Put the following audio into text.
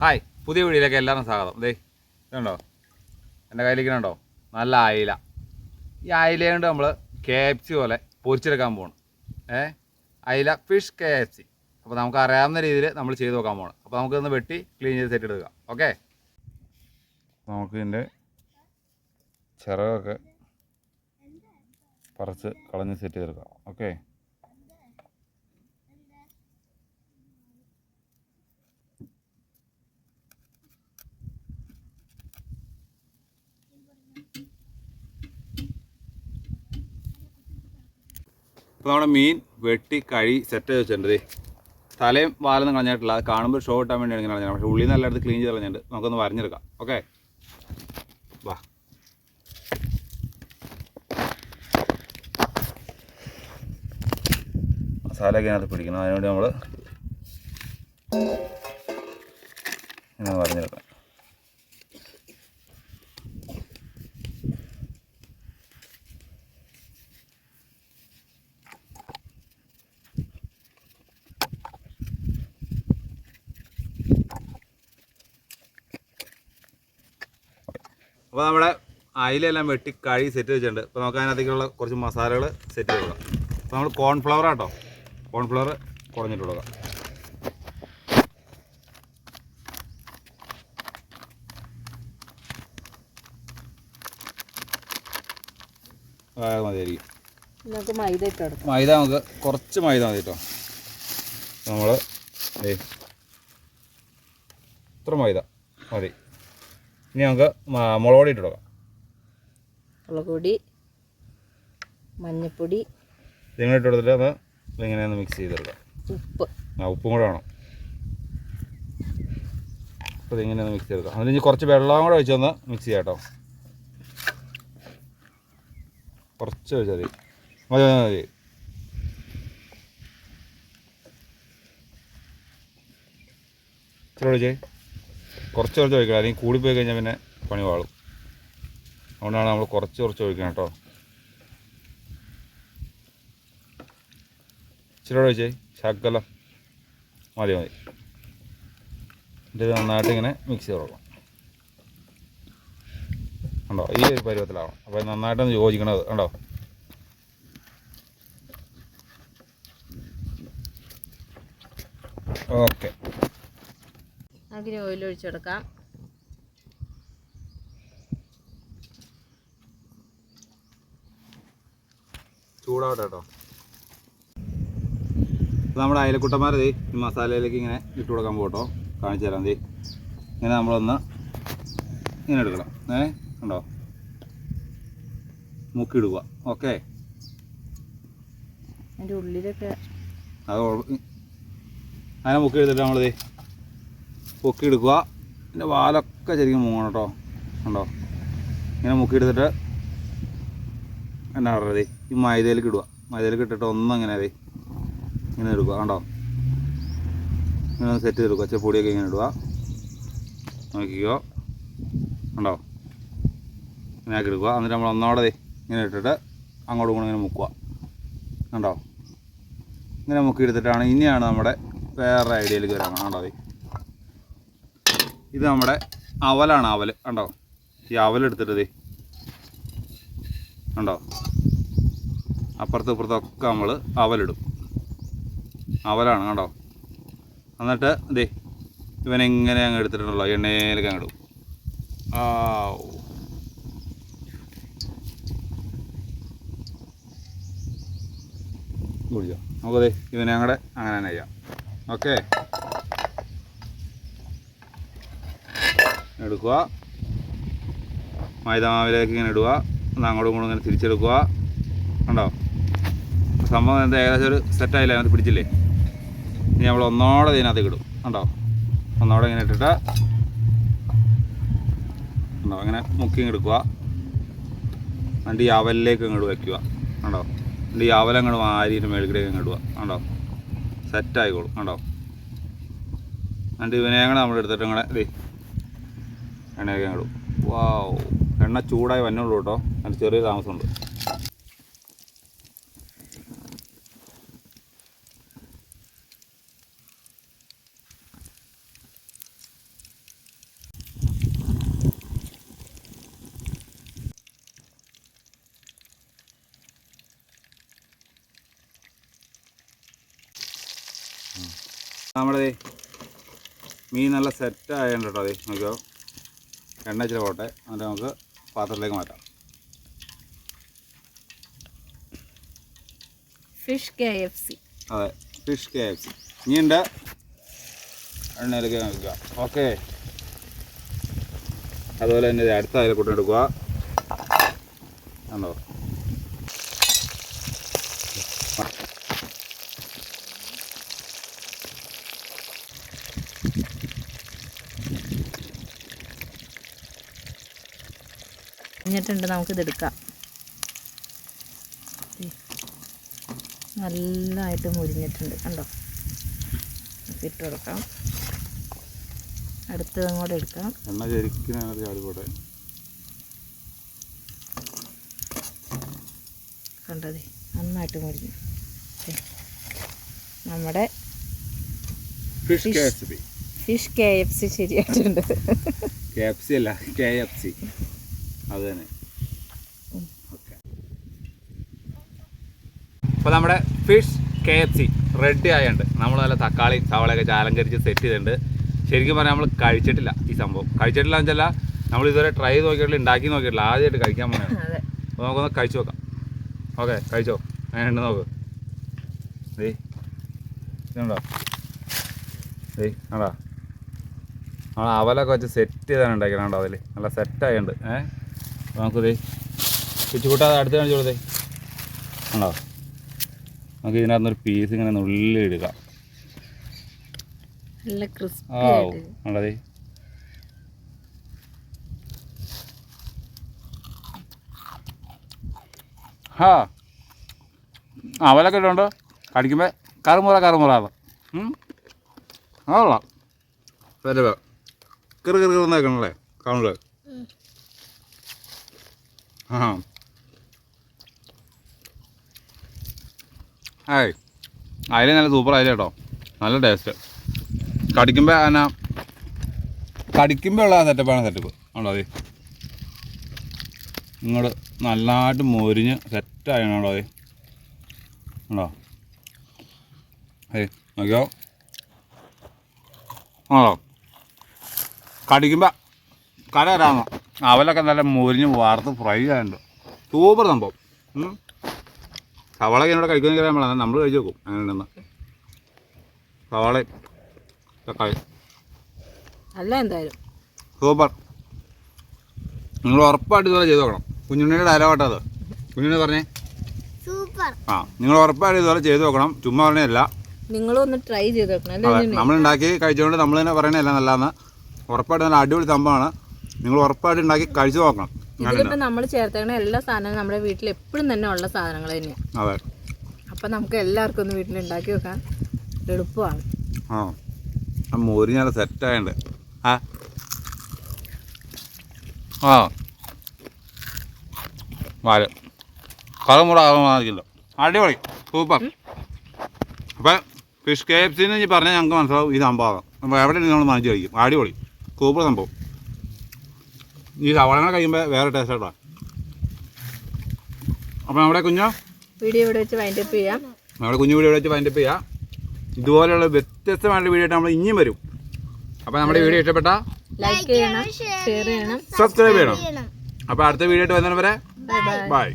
Hi പുതിയ വീഡിയോയിലേക്ക് എല്ലാവരും സ്വാഗതം. ദേ ഇതുണ്ടോ? എന്റെ കയ്യിലിരിക്കണുണ്ടോ നല്ല അയില ഈ അയില കൊണ്ട് നമ്മൾ കെ എഫ് സി പോലെ പൊരിച്ചെടുക്കാൻ പോകണം ഏ? അയില ഫിഷ് കെ എഫ് സി അപ്പോൾ നമുക്ക് അറിയാവുന്ന രീതിയിൽ നമ്മൾ ചെയ്ത് നോക്കാൻ പോകണം അപ്പോൾ നമുക്കിന്ന് വെട്ടി ക്ലീൻ ചെയ്ത് സെറ്റ് എടുക്കുക ഓക്കെ? നമുക്ക് ഇതിന്റെ ചിറകൊക്കെ പറിച്ച് കളഞ്ഞ് സെറ്റ് ചെയ്തെടുക്കാം. ഓക്കെ? ഇപ്പോൾ നമ്മുടെ മീൻ വെട്ടി കഴി സെറ്റ് വെച്ചിട്ടുണ്ട് തലയും വാലൊന്നും കളഞ്ഞിട്ടില്ല. കാണുമ്പോൾ ഷോ കിട്ടാൻ വേണ്ടിയാണ് ഇങ്ങനെ കളഞ്ഞത് പക്ഷേ ഉള്ളിൽ നിന്ന് ക്ലീൻ ചെയ്ത് കളഞ്ഞിട്ടുണ്ട്. നമുക്കൊന്ന് വരഞ്ഞെടുക്കാം. ഓക്കെ വാ. മസാലയൊക്കെ അതിനകത്ത് പിടിക്കണം. അതിനുവേണ്ടി നമ്മൾ ഇങ്ങനെ വരഞ്ഞെടുക്കാം അപ്പോൾ നമ്മുടെ അയിലെല്ലാം വെട്ടി കഴി സെറ്റ് വെച്ചിട്ടുണ്ട്. അപ്പോൾ നമുക്ക് അതിനകത്തേക്കുള്ള കുറച്ച് മസാലകൾ സെറ്റ് ചെയ്ത് കൊടുക്കാം. അപ്പോൾ നമ്മൾ കോൺഫ്ലവർ ആട്ടോ. കോൺഫ്ലവർ കുറഞ്ഞിട്ട് കൊടുക്കാം മതിയായിരിക്കും. നമുക്ക് മൈദ മൈദ നമുക്ക് കുറച്ച് മൈദ മതി കേട്ടോ നമ്മൾ ഇത്ര മൈദ മതി. ഇനി നമുക്ക് മുളക് പൊടി ഇട്ട് കൊടുക്കാം. മുളക് പൊടി മഞ്ഞൾപ്പൊടി ഇതിങ്ങനെ ഇട്ട് കൊടുത്തിട്ട് അത് ഇങ്ങനെ ഒന്ന് മിക്സ് ചെയ്തെടുക്കാം. ഉപ്പ്. ആ ഉപ്പും കൂടെ വേണം. അപ്പോൾ ഇതിങ്ങനെ ഒന്ന് മിക്സ് ചെയ്തെടുക്കാം. അതിന് ഇനി കുറച്ച് വെള്ളം കൂടെ ഒഴിച്ചൊന്ന് മിക്സ് ചെയ്യാം കേട്ടോ. കുറച്ച് ഒഴിച്ചാൽ മതി. മതി മതി ഇച്ചിരി ഒഴിച്ചേ കുറച്ച് കുറച്ച് ഒഴിക്കണം അല്ലെങ്കിൽ കൂടിപ്പോയി കഴിഞ്ഞാൽ പിന്നെ പണി വാളും. അതുകൊണ്ടാണ് നമ്മൾ കുറച്ച് കുറച്ച് ഒഴിക്കണം കേട്ടോ. ഇച്ചിരി ഒഴിച്ചേ ശകല. മതി മതി. എന്നിട്ട് നന്നായിട്ട് ഇങ്ങനെ മിക്സ് ചെയ്ത് കൊടുക്കണം. കണ്ടോ? ഈ ഒരു പരുവത്തിലാവണം അപ്പോൾ നന്നായിട്ടൊന്ന് യോജിക്കണത് ഉണ്ടോ ഓക്കെ. നമുക്ക് ഓയിൽ ഒഴിച്ചു കൊടുക്കാം. ചൂടാവട്ടെ കേട്ടോ നമ്മുടെ അയലക്കുട്ടന്മാർ ഈ മസാലയിലേക്ക് ഇങ്ങനെ ഇട്ട് കൊടുക്കാൻ പോട്ടോ കാണിച്ചു തരാം തീ ഇങ്ങനെ നമ്മളൊന്ന് ഇങ്ങനെ എടുക്കണം. ഏ ഉണ്ടോ മുക്കിയിടുക ഓക്കെ. അതിന്റെ ഉള്ളിലൊക്കെ അത് കുഴപ്പ- അങ്ങനെ മുക്കി എടുത്തിട്ട് നമ്മൾ ദേ പൊക്കി എടുക്കുക ഇതിന്റെ വാലൊക്കെ ശരിക്കും മൂങ്ങണം കേട്ടോ. ഉണ്ടോ ഇങ്ങനെ മുക്കി എടുത്തിട്ട് എന്നാ പറയുന്നത് ഈ മൈദയിലേക്ക് ഇടുക. മൈദയിലേക്ക് ഇട്ടിട്ട് ഒന്നും ഇങ്ങനെ അതെ ഇങ്ങനെ എടുക്കുക കണ്ടോ? ഇങ്ങനെ ഒന്ന് സെറ്റ് ചെയ്തെടുക്കുക ചെപ്പൊടിയൊക്കെ പൊടിയൊക്കെ ഇങ്ങനെ ഇടുക. നോക്കിക്കോ. കണ്ടോ? ഇങ്ങനെ ആക്കി എടുക്കുക. എന്നിട്ട് നമ്മൾ ഒന്നോടെ ഇങ്ങനെ ഇട്ടിട്ട് അങ്ങോട്ടും ഇങ്ങോട്ടും ഇങ്ങനെ മുക്കുക. കണ്ടോ? ഇങ്ങനെ മുക്കി എടുത്തിട്ടാണ് ഇനിയാണ് നമ്മുടെ വേറെ ഐഡിയയിലേക്ക് വരാൻ. കണ്ടോ ഇത് നമ്മുടെ അവലാണ് അവൽ കണ്ടോ? ഈ അവലെടുത്തിട്ടത് കണ്ടോ? അപ്പുറത്തും ഇപ്പുറത്തൊക്കെ നമ്മൾ അവലിടും. അവലാണ് കണ്ടോ? എന്നിട്ട് ദേ ഇവനെങ്ങനെ അങ്ങ് എടുത്തിട്ടുണ്ടല്ലോ. എണ്ണയിലേക്ക് ഇടും. ആ കുടിച്ചോ? നമുക്കതേ ഇവനെ അങ്ങടെ അങ്ങനെ തന്നെ ചെയ്യാം. ഓക്കെ. എടുക്കുക. മൈദാമാവിലേക്ക് ഇങ്ങനെ ഇടുക. ഒന്ന് അങ്ങോട്ടും ഇങ്ങോട്ടും ഇങ്ങനെ തിരിച്ചെടുക്കുക. കണ്ടോ? സംഭവം എന്താ? ഏകദേശം ഒരു സെറ്റായില്ല അതിനകത്ത് പിടിച്ചില്ലേ? ഇനി നമ്മൾ ഒന്നോടെ ഇതിനകത്തേക്ക് ഇടും. കണ്ടോ? ഒന്നോടെ ഇങ്ങനെ ഇട്ടിട്ട് കണ്ടോ? അങ്ങനെ മുക്കി എടുക്കുക. എന്നിട്ട് ഈ അവലിലേക്ക് ഇങ്ങോട്ട് വയ്ക്കുക. കണ്ടോ? എന്നിട്ട് ഈ അവലങ്ങോട്ട് വാരിയിട്ട് മേളിക്കിടേക്ക് ഇങ്ങോട്ട് ഇടുക. കണ്ടോ? സെറ്റായിക്കോളും കണ്ടോ? എന്നിട്ട് ഇവനെ കൂടെ നമ്മൾ എടുത്തിട്ട് ഇങ്ങനെ എണ്ണയൊക്കെ ഇടും വാവ്. എണ്ണ ചൂടായി വന്നുള്ളൂ കേട്ടോ. അതിന് ചെറിയ താമസമുണ്ട്. നമ്മുടെ മീൻ നല്ല സെറ്റ് ആയതുകൊണ്ട് കേട്ടോ അതെ നോക്കിയോ? എണ്ണ ഇച്ചിരി പോട്ടെ. എന്നിട്ട് നമുക്ക് പാത്രത്തിലേക്ക് മാറ്റാം. ഫിഷ് കെ എഫ് സി അതെ ഫിഷ് കെ എഫ് സി ഇനിയുണ്ട്. എണ്ണയിലേക്ക് നോക്കുക ഓക്കെ. അതുപോലെ തന്നെ അടുത്ത അതിൽ കൂട്ടെടുക്കുക കണ്ടോ? എന്നിട്ടുണ്ട് നമുക്കിത് എടുക്കാം. നല്ലതായിട്ട് മുരിഞ്ഞിട്ടുണ്ട്. കണ്ടോ? ഇട്ട് കൊടുക്കാം. അടുത്തതും കൂടെ എടുക്കാം. എണ്ണ ശരിക്കും കണ്ടതേ നന്നായിട്ട് മുരിഞ്ഞു. നമ്മുടെ ഫിഷ് കെ എഫ് സി ശരിയായിട്ടുണ്ട്. കെ എഫ് സി അല്ല കെ എഫ് സി അത് തന്നെ ഓക്കെ. അപ്പോൾ നമ്മുടെ fish K F C ready ആയുണ്ട് നമ്മൾ നല്ല തക്കാളി സവാളയൊക്കെ ചാലങ്കരിച്ച് സെറ്റ് ചെയ്തിട്ടുണ്ട്. ശരിക്കും പറഞ്ഞാൽ നമ്മൾ കഴിച്ചിട്ടില്ല ഈ സംഭവം. കഴിച്ചിട്ടില്ല എന്ന് വെച്ചാൽ നമ്മൾ ഇതുവരെ ട്രൈ ചെയ്ത് നോക്കിയിട്ടില്ല ഉണ്ടാക്കി നോക്കിയിട്ടില്ല. ആദ്യമായിട്ട് കഴിക്കാൻ അതെ. അപ്പോൾ നമുക്കൊന്ന് കഴിച്ചു നോക്കാം. ഓക്കെ കഴിച്ചോ? അങ്ങനെയുണ്ട് നോക്ക്. ദേ ഇതുണ്ടോ? ദേ ആടാ നമ്മൾ അവലൊക്കെ വെച്ച് സെറ്റ് ചെയ്താണ് ഉണ്ടാക്കിയാണ് അതിൽ നല്ല സെറ്റായുണ്ട് ഏ? അപ്പോൾ നമുക്ക് ദേ കുച്ചിക്കൂട്ടാതെ അടുത്ത് കാണിച്ചു കൊടുത്തേ. ഉണ്ടോ നമുക്ക് ഇതിനകത്തുനിന്നൊരു പീസ് ഇങ്ങനെ നുള്ളി ഇടുക. നല്ല ക്രിസ്പി ആ ആയിട്ട്. ഉണ്ടതേ ഹാ. അവലൊക്കെ ഇട്ടുണ്ടോ കടിക്കുമ്പോൾ കറുമുറ കറുമുറാണ് അതുള്ള വരവ്. കെറു കെറു കെറുന്നേക്കണല്ലേ കാണുന്നത് ആ അയില അതിൽ നല്ല സൂപ്പർ അയില കേട്ടോ നല്ല ടേസ്റ്റ് കടിക്കുമ്പോൾ എന്നാ കടിക്കുമ്പോൾ ഉള്ള സെറ്റപ്പാണ് സെറ്റപ്പ് ആണോ അതെ? ഇങ്ങോട്ട് നല്ലതായിട്ട് മൊരിഞ്ഞ് സെറ്റായണോ അതെ? ഉണ്ടോ ഏയ് നോക്കിയോ? ആണോ? കടിക്കുമ്പോൾ കര വരാമോ അവലൊക്കെ നല്ല മൊരിഞ്ഞ് വാർത്ത് ഫ്രൈ ആയിട്ടുണ്ട്. സൂപ്പർ സംഭവം. സവാള എന്നോട് കഴിക്കുന്ന നമ്മളാണ് നമ്മൾ കഴിച്ച് നോക്കും. അങ്ങനെ ഉണ്ടെന്ന്. സവാള തക്കാളി. അല്ല എന്തായാലും. സൂപ്പർ. നിങ്ങൾ ഉറപ്പായിട്ട് ഇതുപോലെ ചെയ്ത് നോക്കണം. കുഞ്ഞുണ്ണിയുടെ ഡയലോഗാട്ടോ അത്. കുഞ്ഞുണ്ണി പറഞ്ഞേ. സൂപ്പർ. ആ നിങ്ങൾ ഉറപ്പായിട്ട് ഇതുപോലെ ചെയ്ത് നോക്കണം. ചുമ്മാ പറഞ്ഞല്ല നിങ്ങളും ഒന്ന് ട്രൈ ചെയ്ത് നോക്കണം? നമ്മൾ ഉണ്ടാക്കി കഴിച്ചുകൊണ്ട് നമ്മൾ തന്നെ പറയണല്ല നല്ലതെന്ന്. ഉറപ്പായിട്ട് നല്ല അടിപൊളി സംഭവമാണ്. നിങ്ങൾ ഉറപ്പായിട്ട് ഉണ്ടാക്കി കഴിച്ചു നോക്കണം. നമ്മൾ ചേർത്തേക്കണ എല്ലാ സാധനങ്ങളും നമ്മുടെ വീട്ടിൽ എപ്പോഴും തന്നെ ഉള്ള സാധനങ്ങൾ തന്നെയാണ് അതെ. അപ്പൊ നമുക്ക് എല്ലാവർക്കും ഒന്ന് വീട്ടിൽ ഉണ്ടാക്കി വെക്കാൻ എളുപ്പമാണ്. ആ. ആ മോര് ഞാൻ സെറ്റായുണ്ട് ആ. ആ. വാൽ. കളമുറ കളമാക്കില്ല അടിപൊളി. സൂപ്പർ. അപ്പം ഫിഷ് കേപ്സിന്ന് പറഞ്ഞാൽ ഞങ്ങൾക്ക് മനസ്സിലാവും ഈ സംഭവം. അപ്പോൾ എവിടെ നിങ്ങൾ മനസ്സിലായിരിക്കും അടിപൊളി. സൂപ്പർ സംഭവം. ഈ സവാളങ്ങൾ കഴിയുമ്പോൾ വേറെ ടേസ്റ്റ് കേട്ടോ അപ്പോൾ നമ്മുടെ കുഞ്ഞോ? വീഡിയോ ഇവിടെ വെച്ച് വൈൻഡപ്പ് ചെയ്യാം. നമ്മുടെ കുഞ്ഞു വീഡിയോ വെച്ച് വൈൻഡപ്പ് ചെയ്യാം. ഇതുപോലെയുള്ള വ്യത്യസ്തമായിട്ടുള്ള വീഡിയോ ആയിട്ട് നമ്മൾ ഇനിയും വരും. അപ്പോൾ നമ്മുടെ വീഡിയോ ഇഷ്ടപ്പെട്ട ലൈക്ക് ചെയ്യണം ഷെയർ ചെയ്യണം സബ്സ്ക്രൈബ് ചെയ്യണം. അപ്പൊ അപ്പോൾ അടുത്ത വീഡിയോ ആയിട്ട് വരുന്നവരെ ബൈ